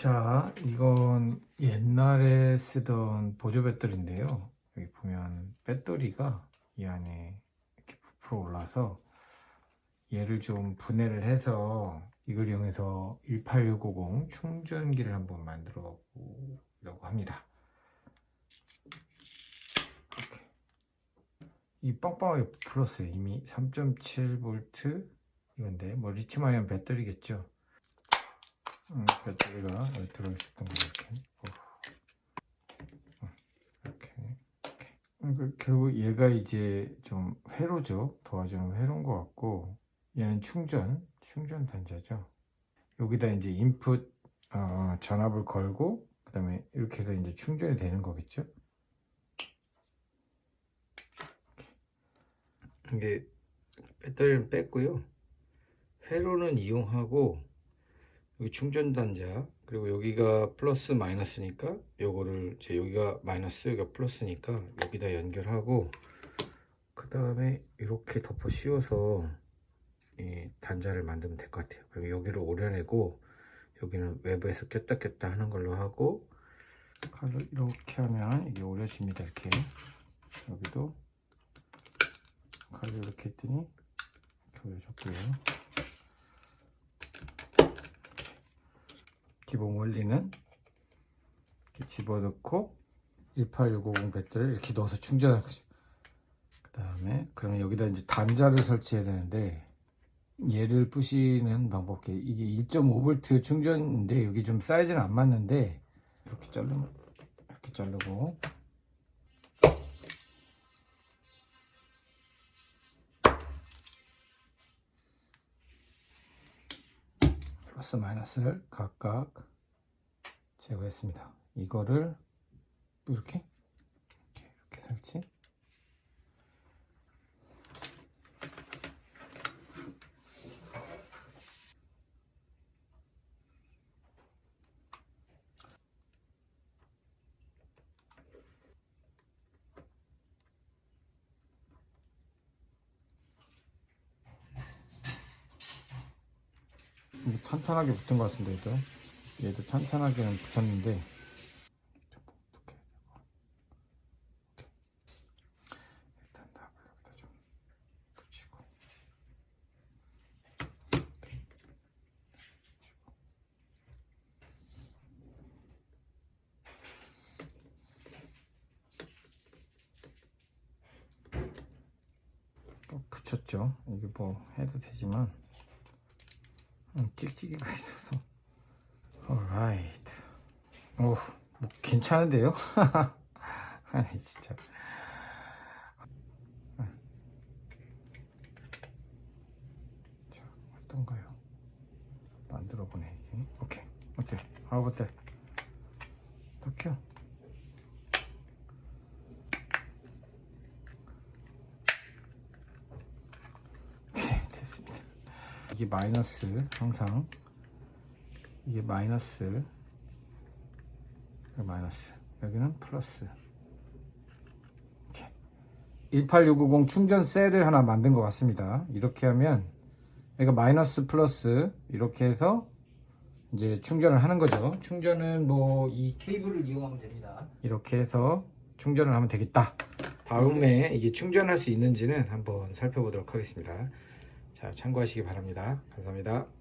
자, 이건 옛날에 쓰던 보조 배터리인데요. 여기 보면 배터리가 이 안에 이렇게 부풀어 올라서 얘를 좀 분해를 해서 이걸 이용해서 18650 충전기를 한번 만들어 보려고 합니다. 이렇게. 이 빵빵하게 불었어요. 이미 3.7V 이건데 뭐 리튬 아이온 배터리겠죠. 음, 배터리가 들어있었던 거 이렇게. 어. 이렇게. 이렇게. 음, 그 결국 얘가 이제 좀 회로죠. 도와주는 회로인 것 같고 얘는 충전, 충전 단자죠. 여기다 이제 인풋 어, 전압을 걸고 그 다음에 이렇게 해서 이제 충전이 되는 거겠죠. 이게 배터리는 뺐고요. 회로는 이용하고 여기 충전 단자 그리고 여기가 플러스 마이너스니까 요거를 제 여기가 마이너스 여기가 플러스니까 여기다 연결하고 그 다음에 이렇게 덮어 씌워서 이 단자를 만들면 될 것 같아요. 그럼 여기를 오려내고 여기는 외부에서 꼈다 꼈다 하는 걸로 하고 칼로 이렇게 하면 이게 오려집니다. 이렇게 여기도 칼로 이렇게 했더니 이렇게 올려졌고요. 기본 원리는 이렇게 집어넣고 18650 배터리를 이렇게 넣어서 충전하는 거죠. 그 다음에 그러면 여기다 이제 단자를 설치해야 되는데 얘를 부시는 방법이 이게 2.5V 충전인데 여기 좀 사이즈는 안 맞는데 이렇게 자르면 이렇게 자르고 플러스 마이너스를 각각 제거했습니다. 이거를 이렇게 이렇게, 이렇게 설치. 이게 탄탄하게 붙은 것 같은데 얘도. 얘도 탄탄하게는 붙었는데. 좀좀또 붙였죠. 이게 뭐 해도 되지만 음, 찍찍이가 있어서 alright 오, 뭐 괜찮은데요? 아니 진짜 자, 어떤가요? 만들어 보내야지 오케이 어때? That? 더 켜. 네, 됐습니다. 이게 마이너스 항상. 이게 마이너스. 여기 마이너스. 여기는 플러스. 이렇게 18650 충전 셀을 하나 만든 것 같습니다. 이렇게 하면 여기가 마이너스 플러스 이렇게 해서 이제 충전을 하는 거죠. 충전은 뭐 이 케이블을 이용하면 됩니다. 이렇게 해서 충전을 하면 되겠다. 다음에 이게 충전할 수 있는지는 한번 살펴보도록 하겠습니다 자, 참고하시기 바랍니다. 감사합니다.